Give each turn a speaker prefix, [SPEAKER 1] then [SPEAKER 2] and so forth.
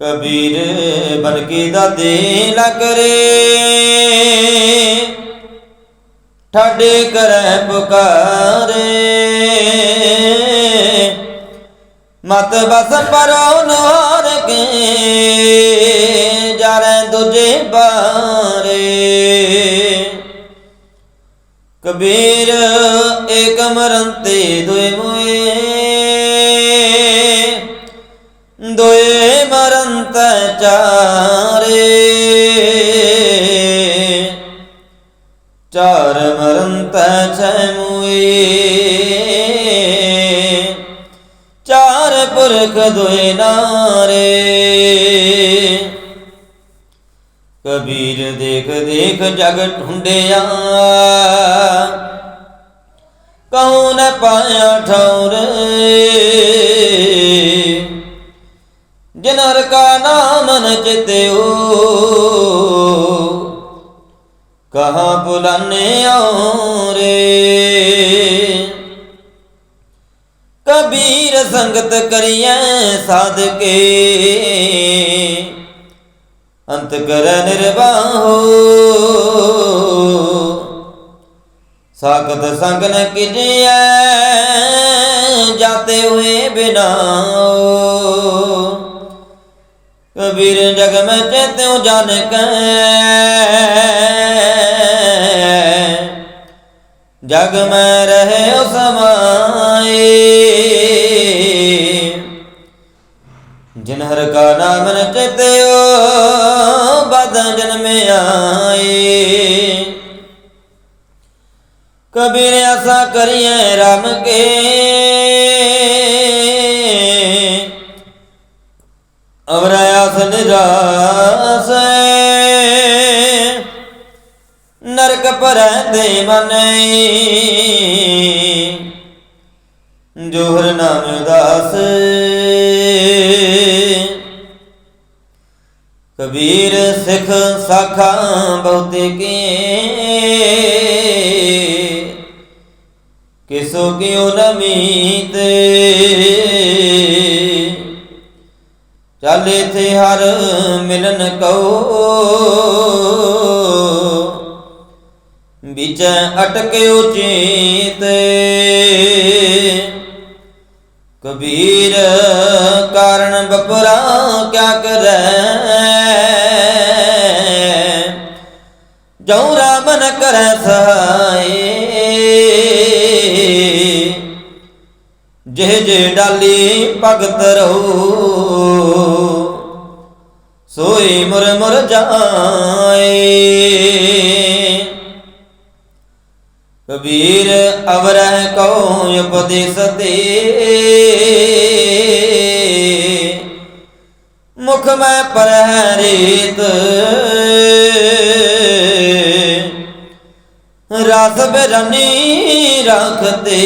[SPEAKER 1] ਕਬੀਰ ਬਨ ਕੇ ਦਾ ਦੇ ਲਗਰੇ ਠਾਡੇ ਕਰੈ ਪੁਕਾਰੇ। ਮਤ ਬਸ ਪਰੋ ਨੋਰ ਕੇ ਜਾਰੇ ਦੁਜੇ ਬਾਰੇ। ਕਬੀਰ ਏਕ ਮਰੰਤੇ ਦੁਇ ਮੋਏ। ਮਰੰਤ ਚਾਰੇ। ਚਾਰ ਮਰੰਤ ਛੈ ਮੁਏ। ਚਾਰ ਪੁਰਖ ਦੁਇ ਨਾਰੇ। ਕਬੀਰ ਦੇਖ ਦੇਖ ਜਗ ਢੂੰਡਿਆ। ਕੌਣ ਪਾਇਆ ਠੌਰ ਜਿਨਰ ਕਾ ਨਾਮ ਨ ਚਿਤਿਓ। ਕਹਾਂ ਬੁਲਾਨੇ ਰੇ ਕਬੀਰ ਸੰਗਤ ਕਰੀਐ ਸਾਧਕੇ। ਅੰਤ ਕਰ ਨਿਰਵਾਹੋ। ਸਾਖਤ ਸੰਗ ਨ ਕੀਜੀਐ, ਜਾਤੇ ਹੋਏ ਬਿਨਾਓ ਕਬੀਰ ਜਗ ਮੈਂ ਚੇਤਿਉ ਜਨ ਕੈ। ਜਗ ਮੈਂ ਰਹਿਓ ਸਮਾਏ ਜਿਨ ਹਰ ਕਾ ਨਾਮ ਨ ਚਿਤਿਓ ਬਦਾਂ ਜਨਮ ਆਏ ਕਬੀਰ ਆਸਾ ਕਰੀਏ ਰਾਮ ਕੇ। ਪਰੈ ਜੋਹਰ ਨਾਮ ਉਦਾਸ ਕਬੀਰ ਸਿੱਖ ਸਾਖਾ ਬਹੁਤੇ ਕੀ। ਕਿਸੋ ਕਿਉ ਨਮੀਤ ਚਾਲੇ ਥੇ ਹਰ ਮਿਲਨ ਕਉ। ਵਿੱਚ ਅਟਕਿਓ ਚੇਤ ਕਬੀਰ ਕਾਰਨ ਬਪਰਾ ਕਿਆ ਕਰੈ? ਜਉ ਰਾਮ ਨ ਕਰੈ ਸਹਾਏ ਜਿਹ ਜੇ ਡਾਲੀ ਭਗਤ ਰਹੋ, ਸੋਈ ਮੁਰ ਮੁਰ ਜਾਏ। ਕਬੀਰ ਅਵਰਹਿ ਕਉ ਉਪਦੇਸ ਤੇ ਮੁਖ ਮੈਂ ਪਰਹਿ ਰੀਤ। ਰਸ ਬਿਰਨੀ ਰਖਤੇ।